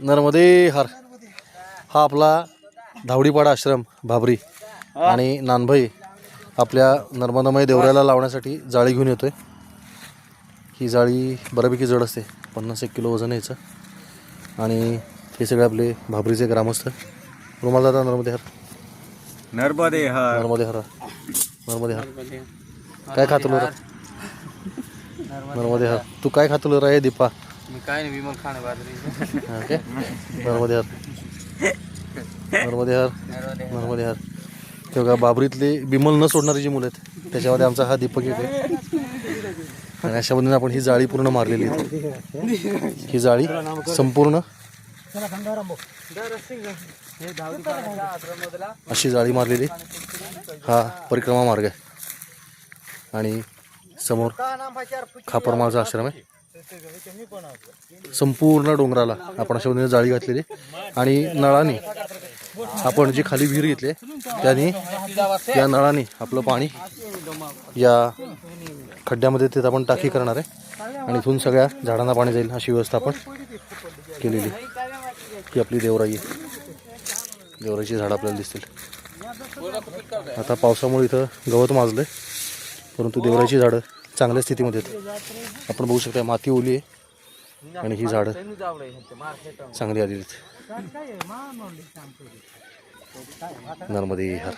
नर्मदे हर. हा आपला धावडीपाडा आश्रम भाबरी आणि नानभाई आपल्या नर्मदामय देवऱ्याला लावण्यासाठी जाळी घेऊन येतोय. ही जाळी बऱ्यापैकी जड असते पन्नास एक किलो वजन आहे याचं. आणि हे सगळे आपले भाबरीचे ग्रामस्थ. रुमाल दादा नर्मदे हर. नर्मदे हर. नर्मदे हर. नर्मदे हर. काय खातलो रे? नर्मदे हर. तू काय खातलो रे दीपा? मी काय नाही विमल खाणे बाजरी. ओके. नर्मदे हर. नर्मदे हर. नर्मदे हर. तेव्हा बाबरीतले बिमल न सोडणारी जी मुलं आहेत त्याच्यामध्ये आमचा हा दीपक आहे आणि अशा पद्धतीने आपण ही जाळी पूर्ण मारलेली आहे. ही जाळी संपूर्ण अशी जाळी मारलेली हा परिक्रमा मार्ग आहे. आणि समोर खापरमाळचा आश्रम आहे. संपूर्ण डोंगराला आपण अशा पद्धतीने जाळी घातलेली आणि नळाने आपण जी खाली विहीर घेतली त्याने या नळाने आपलं पाणी या खड्ड्यामध्ये तिथं आपण टाकी करणार आहे. आणि इथून सगळ्या झाडांना पाणी जाईल अशी व्यवस्था आपण केलेली ही आपली देवराई आहे. देवराईची झाडं आपल्याला दिसतील. आता पावसामुळे इथं गवत माजलं आहे परंतु देवराईची झाडं चांगल्या स्थितीमध्ये आहेत आपण बघू शकता माती ओली आहे आणि ही झाडं चांगली आलेली आहेत. नर्मदे हर